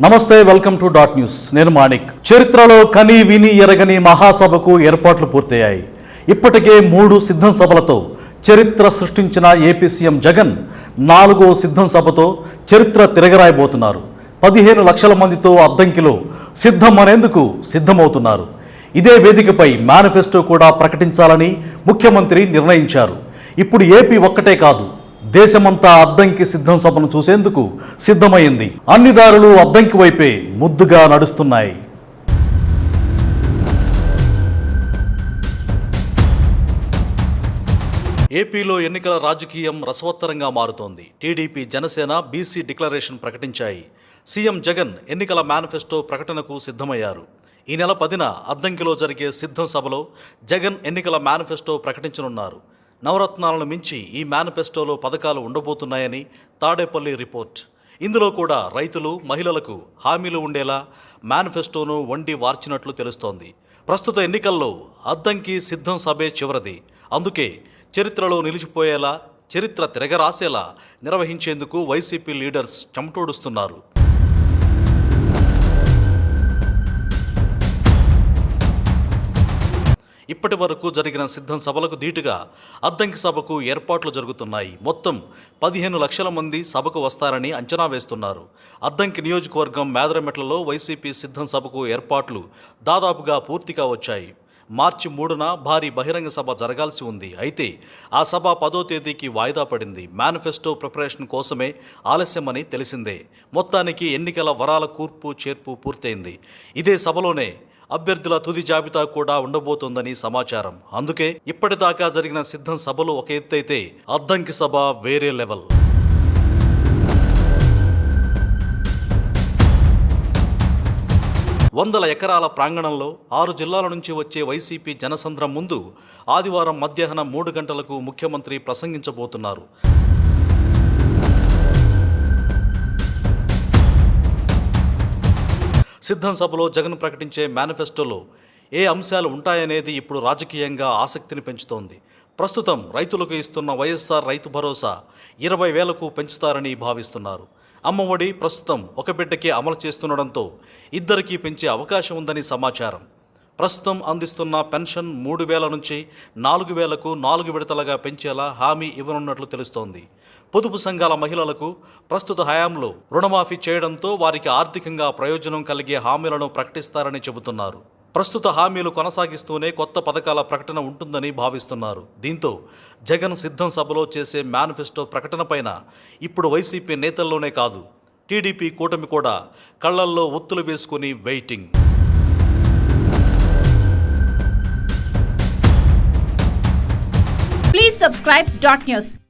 నమస్తే welcome to dot news. నేను మాణిక్. చరిత్రలో కని విని ఎరగని మహాసభకు ఏర్పాట్లు పూర్తయ్యాయి. ఇప్పటికే మూడు సిద్ధం సభలతో చరిత్ర సృష్టించిన ఏపీ సీఎం జగన్ నాలుగో సిద్ధం సభతో చరిత్ర తిరగరాయబోతున్నారు. పదిహేను లక్షల మందితో అద్దంకిలో సిద్ధం అనేందుకు సిద్ధమవుతున్నారు. ఇదే వేదికపై మేనిఫెస్టో కూడా ప్రకటించాలని ముఖ్యమంత్రి నిర్ణయించారు. ఇప్పుడు ఏపీ ఒక్కటే కాదు దేశమంతా అద్దంకి సిద్ధం సభను చూసేందుకు సిద్ధమైంది. అన్ని దారులు అద్దంకి వైపే ముద్దుగా నడుస్తున్నాయి. ఏపీలో ఎన్నికల రాజకీయం రసవత్తరంగా మారుతోంది. టీడీపీ జనసేన బీసీ డిక్లరేషన్ ప్రకటించాయి. సీఎం జగన్ ఎన్నికల మేనిఫెస్టో ప్రకటనకు సిద్ధమయ్యారు. ఈ నెల పదిన అద్దంకిలో జరిగే సిద్ధం సభలో జగన్ ఎన్నికల మేనిఫెస్టో ప్రకటించనున్నారు. నవరత్నాలను మించి ఈ మేనిఫెస్టోలో పథకాలు ఉండబోతున్నాయని తాడేపల్లి రిపోర్ట్. ఇందులో కూడా రైతులు మహిళలకు హామీలు ఉండేలా మేనిఫెస్టోను వండి వార్చినట్లు తెలుస్తోంది. ప్రస్తుత ఎన్నికల్లో అద్దంకి సిద్ధం సభే చివరిది. అందుకే చరిత్రలో నిలిచిపోయేలా చరిత్ర తిరగరాసేలా నిర్వహించేందుకు వైసీపీ లీడర్స్ చెమటోడుస్తున్నారు. ఇప్పటి వరకు జరిగిన సిద్ధం సభలకు ధీటుగా అద్దంకి సభకు ఏర్పాట్లు జరుగుతున్నాయి. మొత్తం పదిహేను లక్షల మంది సభకు వస్తారని అంచనా వేస్తున్నారు. అద్దంకి నియోజకవర్గం మేదరమెట్లలో వైసీపీ సిద్ధం సభకు ఏర్పాట్లు దాదాపుగా పూర్తిగా వచ్చాయి. మార్చి మూడున భారీ బహిరంగ సభ జరగాల్సి ఉంది. అయితే ఆ సభ పదో తేదీకి వాయిదా పడింది. మేనిఫెస్టో ప్రిపరేషన్ కోసమే ఆలస్యమని తెలిసిందే. మొత్తానికి ఎన్నికల వరాల కూర్పు చేర్పు పూర్తయింది. ఇదే సభలోనే అభ్యర్థుల తుది జాబితా కూడా ఉండబోతోందని సమాచారం. అందుకే ఇప్పటిదాకా జరిగిన సిద్ధం సభలు ఒక ఎత్తైతే అద్దంకి సభ వేరే లెవెల్. వందల ఎకరాల ప్రాంగణంలో ఆరు జిల్లాల నుంచి వచ్చే వైసీపీ జనసంద్రం ముందు ఆదివారం మధ్యాహ్నం మూడు గంటలకు ముఖ్యమంత్రి ప్రసంగించబోతున్నారు. సిద్ధం సభలో జగన్ ప్రకటించే మేనిఫెస్టోలో ఏ అంశాలు ఉంటాయనేది ఇప్పుడు రాజకీయంగా ఆసక్తిని పెంచుతోంది. ప్రస్తుతం రైతులకు ఇస్తున్న వైఎస్ఆర్ రైతు భరోసా ఇరవై వేలకు పెంచుతారని భావిస్తున్నారు. అమ్మఒడి ప్రస్తుతం ఒక బిడ్డకే అమలు చేస్తుండడంతో ఇద్దరికీ పెంచే అవకాశం ఉందని సమాచారం. ప్రస్తుతం అందిస్తున్న పెన్షన్ మూడు వేల నుంచి నాలుగు వేలకు నాలుగు విడతలుగా పెంచేలా హామీ ఇవ్వనున్నట్లు తెలుస్తోంది. పొదుపు సంఘాల మహిళలకు ప్రస్తుత హయాంలో రుణమాఫీ చేయడంతో వారికి ఆర్థికంగా ప్రయోజనం కలిగే హామీలను ప్రకటిస్తారని చెబుతున్నారు. ప్రస్తుత హామీలు కొనసాగిస్తూనే కొత్త పథకాల ప్రకటన ఉంటుందని భావిస్తున్నారు. దీంతో జగన్ సిద్ధం సభలో చేసే మేనిఫెస్టో ప్రకటనపైన ఇప్పుడు వైసీపీ నేతల్లోనే కాదు టీడీపీ కూటమి కూడా కళ్ళల్లో ఒత్తులు వేసుకుని వెయిటింగ్. Subscribe Dot News.